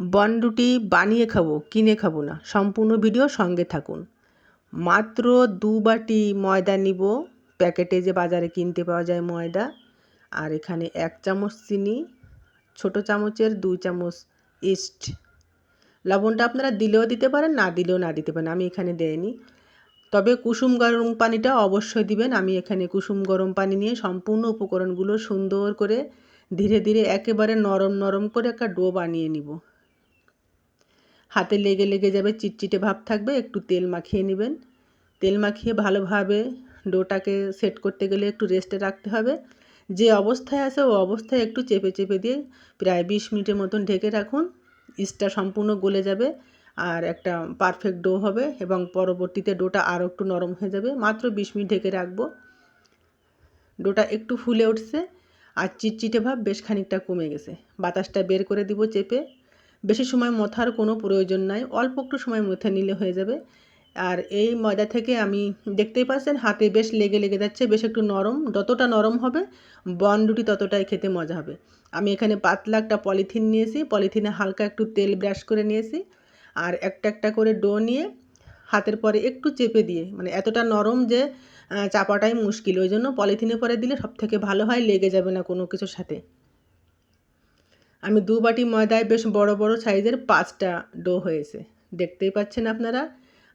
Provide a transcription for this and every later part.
বনরুটি বানিয়ে খাব, কিনে খাব না। সম্পূর্ণ ভিডিও সঙ্গে থাকুন। মাত্র দু বাটি ময়দা নিব। প্যাকেটে যে বাজারে কিনতে পাওয়া যায় ময়দা। আর এখানে এক চামচ চিনি, ছোট চামচের দুই চামচ ইস্ট। লবণটা আপনারা দিলেও দিতে পারেন, না দিলেও না দিতে পারেন, আমি এখানে দেয়নি তবে কুসুম গরম পানিটা অবশ্যই দিবেন। আমি এখানে কুসুম গরম পানি নিয়ে সম্পূর্ণ উপকরণগুলো সুন্দর করে ধীরে ধীরে একেবারে নরম নরম করে একটা ডো বানিয়ে নিব। হাতে লেগে লেগে যাবে, চিটচিটে ভাব থাকবে, একটু তেল মাখিয়ে নেবেন। তেল মাখিয়ে ভালোভাবে ডোটাকে সেট করতে গেলে একটু রেস্টে রাখতে হবে। যে অবস্থায় আছে, ও অবস্থায় একটু চেপে চেপে দিয়ে প্রায় বিশ মিনিটের মতন ঢেকে রাখুন। ইস্টটা সম্পূর্ণ গলে যাবে আর একটা পারফেক্ট ডো হবে এবং পরবর্তীতে ডোটা আরও একটু নরম হয়ে যাবে। মাত্র বিশ মিনিট ঢেকে রাখব। ডোটা একটু ফুলে উঠছে আর চিটচিটে ভাব বেশ খানিকটা কমে গেছে। বাতাসটা বের করে দিব চেপে। বেশি সময় মথার কোনো প্রয়োজন নাই, অল্প একটু সময় মথে নিলে হয়ে যাবে। আর এই ময়দা থেকে আমি দেখতেই পাচ্ছেন, হাতে বেশ লেগে লেগে যাচ্ছে, বেশ একটু নরম, যতটা নরম হবে, বন রুটি ততটাই খেতে মজা হবে। আমি এখানে পাতলা একটা পলিথিন নিয়েছি, পলিথিনে হালকা একটু তেল ব্রাশ করে নিয়েছি। আর একটা একটা করে ডো নিয়ে হাতের পরে একটু চেপে দিয়ে মানে এতটা নরম যে চাপাটাই মুশকিল। ওই জন্য পলিথিনে পরে দিলে সব থেকে ভালো হয়, লেগে যাবে না কোনো কিছুর সাথে। আমি দু বাটি ময়দায় বেশ বড় বড় সাইজের পাঁচটা ডো হয়েছে। দেখতেই পাচ্ছেন আপনারা?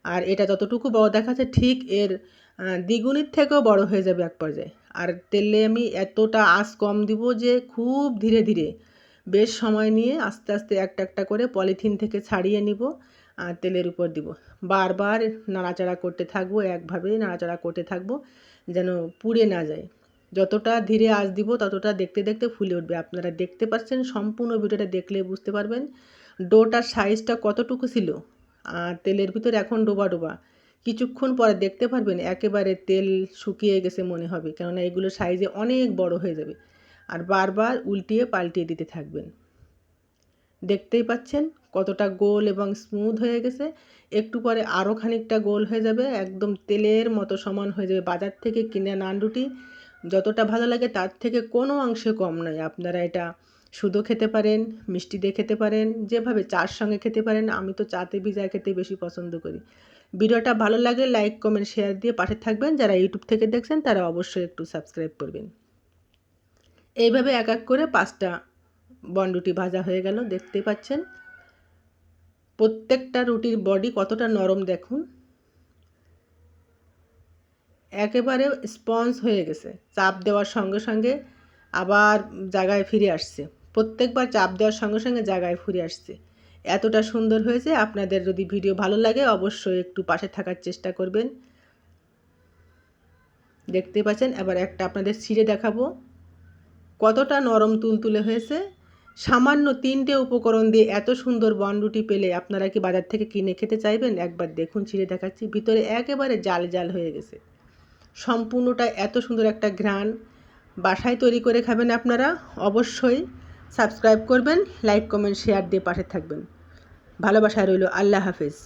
আর এটা যতটুকু বড় দেখাচ্ছে, ঠিক এর দ্বিগুণের থেকেও বড় হয়ে যাবে এক পর্যায়ে। আর তেলে আমি এতটা আঁচ কম দিব যে খুব ধীরে ধীরে। বেশ সময় নিয়ে আস্তে আস্তে একটা একটা করে পলিথিন থেকে ছাড়িয়ে নিব, আর তেলের উপর দিব। বারবার নাড়াচাড়া করতে থাকব, একভাবেই নাড়াচাড়া করতে থাকব, যেন পুড়ে না যায়। যতটা ধীরে আঁচ দিব, ততটা দেখতে দেখতে ফুলে উঠবে। আপনারা দেখতে পাচ্ছেন, সম্পূর্ণ ভিডিওটা দেখলে বুঝতে পারবেন ডোটার সাইজটা কতটুকু ছিল। আর তেলের ভিতরে এখন ডোবা ডোবা। কিছুক্ষণ পরে দেখতে পারবেন একেবারে তেল শুকিয়ে গেছে মনে হবে, কেননা এগুলো সাইজে অনেক বড় হয়ে যাবে। আর বারবার উল্টিয়ে পাল্টিয়ে দিতে থাকবেন। দেখতেই পাচ্ছেন কতটা গোল এবং স্মুথ হয়ে গেছে। একটু পরে আরও খানিকটা গোল হয়ে যাবে, একদম তেলের মতো সমান হয়ে যাবে। বাজার থেকে কিনে নান রুটি যতটা ভালো লাগে তার থেকে কোনো অংশে কম নয়। আপনারা এটা শুধু খেতে পারেন, মিষ্টি দিয়ে খেতে পারেন, যেভাবে চার সঙ্গে খেতে পারেন, আমি তো চাতে ভিজায় খেতে বেশি পছন্দ করি। ভিডিওটা ভালো লাগলে লাইক, কমেন্ট, শেয়ার দিয়ে পাশে থাকবেন। যারা ইউটিউব থেকে দেখছেন, তারা অবশ্যই একটু সাবস্ক্রাইব করবেন। এইভাবে এক এক করে পাঁচটা বনরুটি ভাজা হয়ে গেল, দেখতে পাচ্ছেন। প্রত্যেকটা রুটির বডি কতটা নরম দেখুন। একেবারে স্পঞ্জ হয়ে গেছে। চাপ দেওয়ার সঙ্গে সঙ্গে আবার জায়গায় ফিরে আসছে। প্রত্যেকবার চাপ দেওয়ার সঙ্গে সঙ্গে জায়গায় ফিরে আসছে। এতটা সুন্দর হয়েছে। আপনাদের যদি ভিডিও ভালো লাগে, অবশ্যই একটু পাশে থাকার চেষ্টা করবেন। দেখতে পাচ্ছেন, এবার একটা আপনাদের ছিঁড়ে দেখাবো। কতটা নরম তুলতুলে হয়েছে। সামান্য তিনটে উপকরণ দিয়ে এত সুন্দর বনরুটি পেলে আপনারা কি বাজার থেকে কিনে খেতে চাইবেন? একবার দেখুন, ছিঁড়ে দেখাচ্ছি। ভিতরে একেবারে জাল জাল হয়ে গেছে। সম্পূর্ণটা এত সুন্দর একটা ঘ্রাণ বাসায় তৈরি করে খাবেন আপনারা, অবশ্যই সাবস্ক্রাইব করবেন, লাইক, কমেন্ট, শেয়ার দিয়ে পাশে থাকবেন। ভালোবাসায় রইল, আল্লাহ হাফেজ।